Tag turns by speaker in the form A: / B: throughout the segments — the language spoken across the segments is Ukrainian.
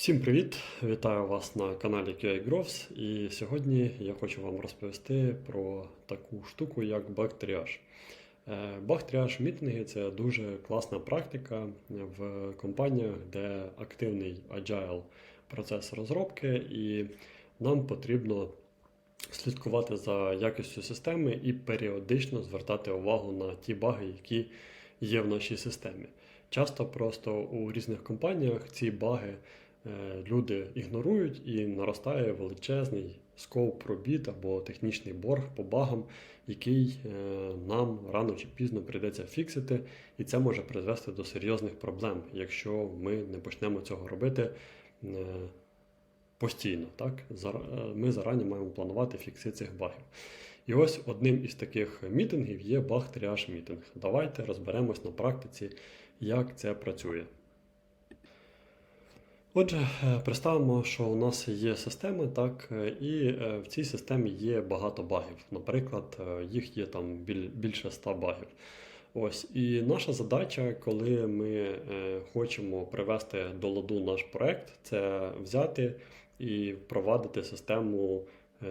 A: Всім привіт! Вітаю вас на каналі QA Growth. І сьогодні я хочу вам розповісти про таку штуку, як баг-тріаж. Е, мітинги це дуже класна практика в компаніях, де активний agile процес розробки, і нам потрібно слідкувати за якістю системи і періодично звертати увагу на ті баги, які є в нашій системі. Часто просто у різних компаніях ці баги люди ігнорують і наростає величезний скоп робіт або технічний борг по багам, який е, нам рано чи пізно прийдеться фіксити, і це може призвести до серйозних проблем, якщо ми не почнемо цього робити. е, Постійно, так? Е, Ми зарані маємо планувати фікси цих багів. І ось одним із таких мітингів є баг тріаж мітинг. Давайте розберемось на практиці, як це працює. Отже, е, представимо, що у нас є система, так, е, і е, в цій системі є багато багів. Наприклад, їх є там більше 100 багів. Ось, і наша задача, коли ми хочемо привести до ладу наш проект, це взяти і впровадити систему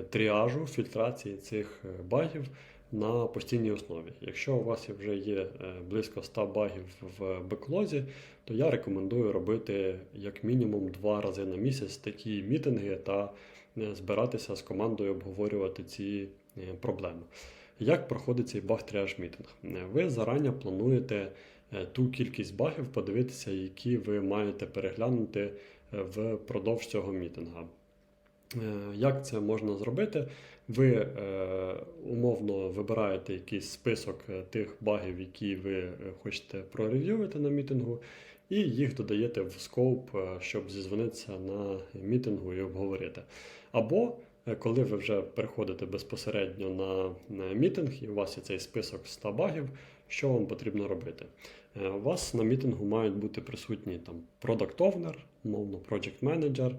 A: тріажу, фільтрації цих багів на постійній основі. Якщо у вас вже є е, близько 100 багів в беклозі, то я рекомендую робити як мінімум два рази на місяць такі мітинги та е, збиратися з командою обговорювати ці е, проблеми. Як проходить цей баг тріаж мітинг? Ви зарані плануєте ту кількість багів, подивитися, які ви маєте переглянути впродовж цього мітинга. Е, Як це можна зробити? Ви е, умовно вибираєте якийсь список е, тих багів, які ви е, хочете прорев'ювати на мітингу, і їх додаєте в скоп, е, щоб зізвонитися на мітингу і обговорити. Або коли ви вже переходите безпосередньо на, мітинг, і у вас є цей список 100 багів, що вам потрібно робити? У вас на мітингу мають бути присутні там Owner, умовно Project Е,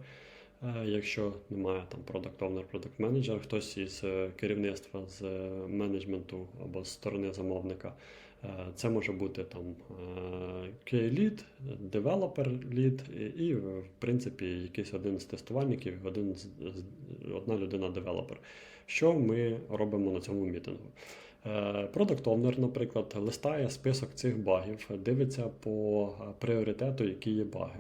A: Якщо немає там Product Owner, Manager, хтось із е, керівництва з е, менеджменту або з сторони замовника, е, це може бути там е, QA-лід, Developer і, в принципі, якийсь один з тестувальників, один з, одна людина-девелопер. Що ми робимо на цьому мітингу? Е, Product Owner, наприклад, листає список цих багів, дивиться по е, пріоритету, які є баги.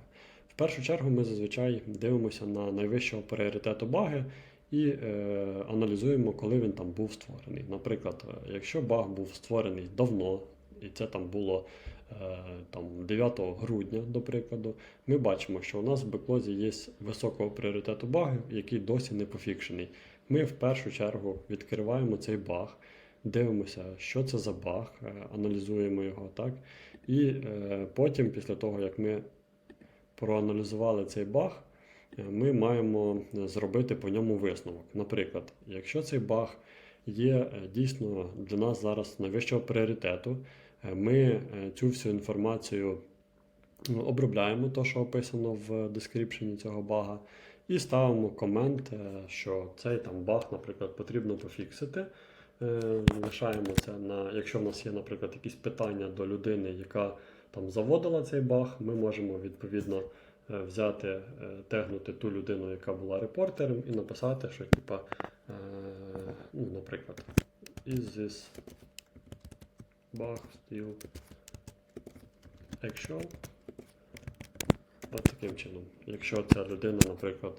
A: Першу чергу ми зазвичай дивимося на найвищого пріоритету баги і е, аналізуємо, коли він там був створений. Наприклад, е, якщо баг був створений давно, і це там було е, там, 9 грудня, до прикладу, ми бачимо, що у нас в беклозі є високого пріоритету багів, який досі не пофікшений. Ми в першу чергу відкриваємо цей баг, дивимося, що це за баг, е, аналізуємо його, так? І е, потім, після того, як ми проаналізували цей баг, е, ми маємо зробити по ньому висновок. Наприклад, якщо цей баг є е, дійсно для нас зараз найвищого пріоритету, е, ми е, цю всю інформацію обробляємо, то, що описано в дескріпшені цього бага, і ставимо комент, е, що цей там баг, наприклад, потрібно пофіксити. Е, Лишаємо це на, якщо в нас є, наприклад, якісь питання до людини, яка там заводила цей баг, ми можемо відповідно е, взяти, е, тегнути ту людину, яка була репортером, і написати, що типа, е, ну, наприклад, is this bug still actual? От таким чином. Якщо ця людина, наприклад,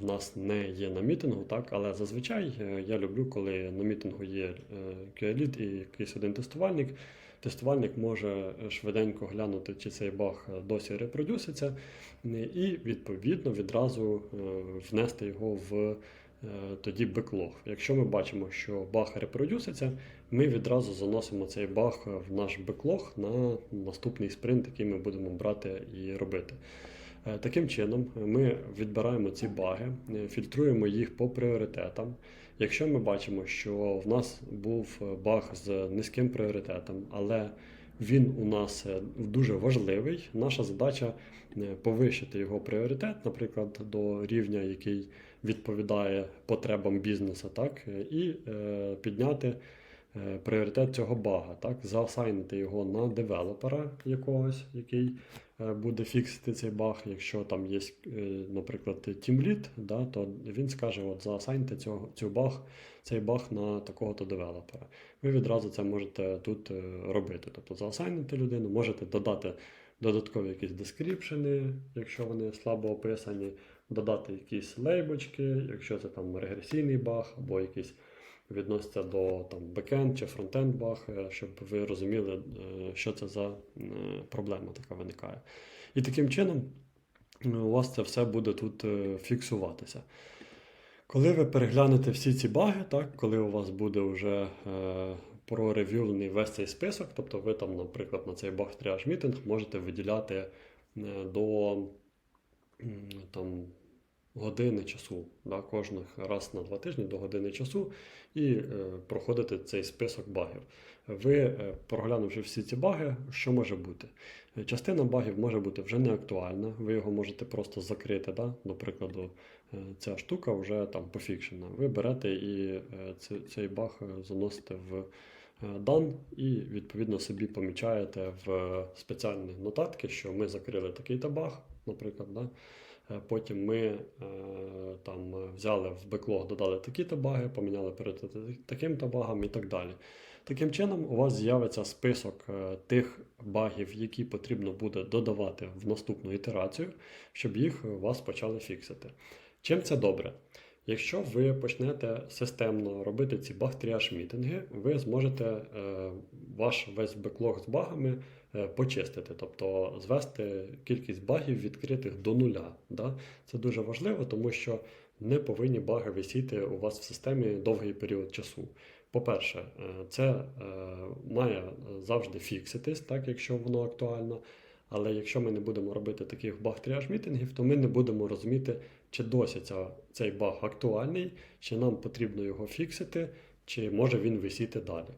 A: в нас не є на мітингу, так, але зазвичай е, я люблю, коли на мітингу є е, QA-лід і якийсь один тестувальник. Тестувальник може е, швиденько глянути, чи цей баг е, досі репродюситься, е, і відповідно відразу е, внести його в е, тоді беклог. Якщо ми бачимо, що баг репродюситься, ми відразу заносимо цей баг в наш беклог на наступний спринт, який ми будемо брати і робити. Е, Таким чином, ми відбираємо ці баги, е, фільтруємо їх по пріоритетам. Якщо ми бачимо, що в нас був е, баг з низьким пріоритетом, але він у нас дуже важливий, наша задача повищити його пріоритет, наприклад, до рівня, який відповідає потребам бізнесу, так, і підняти пріоритет цього бага, так, заасайнити його на девелопера якогось, який е, буде фіксити цей баг. Якщо там є, е, наприклад, тімліт, да, то він скаже: от заасайнити цього, цю баг, цей баг на такого-то девелопера. Ви відразу це можете тут е, робити. Тобто заасайнити людину, можете додати додаткові якісь дескріпшени, якщо вони слабо описані, додати якісь лейбочки, якщо це там регресійний баг або якийсь відноситься до там бекенд чи фронтенд баг, е, щоб ви розуміли, е, що це за е, проблема така виникає. І таким чином у вас це все буде тут фіксуватися. Коли ви переглянете всі ці баги, так, коли у вас буде вже е, прорев'юлений весь цей список, тобто ви там, наприклад, на цей баг тріаж мітинг можете виділяти до там, години часу, да, кожних раз на два тижні до години часу, і е, проходити цей список багів. Ви, е, проглянувши всі ці баги, що може бути? Е, Частина багів може бути вже не актуальна, ви його можете просто закрити. Да? До прикладу, е, ця штука вже там пофікшена. Ви берете і е, цей баг е, заносите в е, дан і відповідно собі помічаєте в спеціальні нотатки, що ми закрили такий-то баг, наприклад. Да? Е, Потім ми е, там е, взяли в беклог, додали такі-то баги, поміняли перед таким-то багом і так далі. Таким чином, у вас з'явиться список тих багів, які потрібно буде додавати в наступну ітерацію, щоб їх у вас почали фіксити. Чим це добре? Якщо ви почнете системно робити ці баг-тріаж мітинги, ви зможете ваш весь беклог з багами почистити, тобто звести кількість багів відкритих до нуля. Да? Це дуже важливо, тому що не повинні баги висіти у вас в системі довгий період часу. По-перше, е, це е, має завжди фікситись, так, якщо воно актуально. Але якщо ми не будемо робити таких баг-тріаж мітингів, то ми не будемо розуміти, чи досі ця, цей баг актуальний, чи нам потрібно його фіксити, чи може він висіти далі.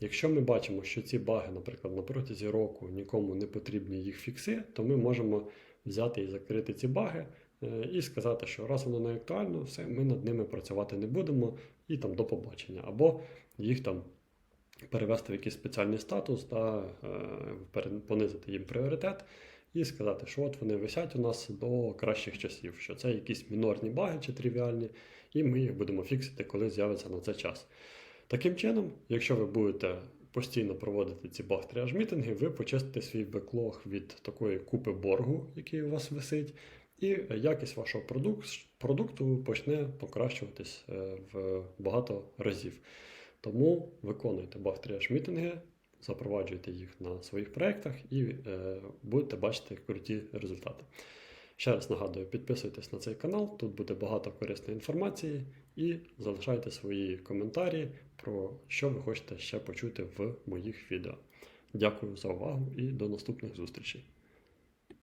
A: Якщо ми бачимо, що ці баги, наприклад, на протязі року нікому не потрібні їх фікси, то ми можемо взяти і закрити ці баги е, і сказати, що раз воно не актуально, все, ми над ними працювати не будемо, і там до побачення. Або їх там перевести в якийсь спеціальний статус та е, понизити їм пріоритет і сказати, що от вони висять у нас до кращих часів, що це якісь мінорні баги чи тривіальні, і ми їх будемо фіксити, коли з'явиться на це час. Таким чином, якщо ви будете постійно проводити ці баг тріаж мітинги, ви почистите свій беклог від такої купи боргу, який у вас висить, і якість вашого продукту почне покращуватись е, в багато разів. Тому виконуйте баг тріаж мітинги, запроваджуйте їх на своїх проєктах і е, будете бачити круті результати. Ще раз нагадую, підписуйтесь на цей канал, тут буде багато корисної інформації, і залишайте свої коментарі про що ви хочете ще почути в моїх відео. Дякую за увагу і до наступних зустрічей.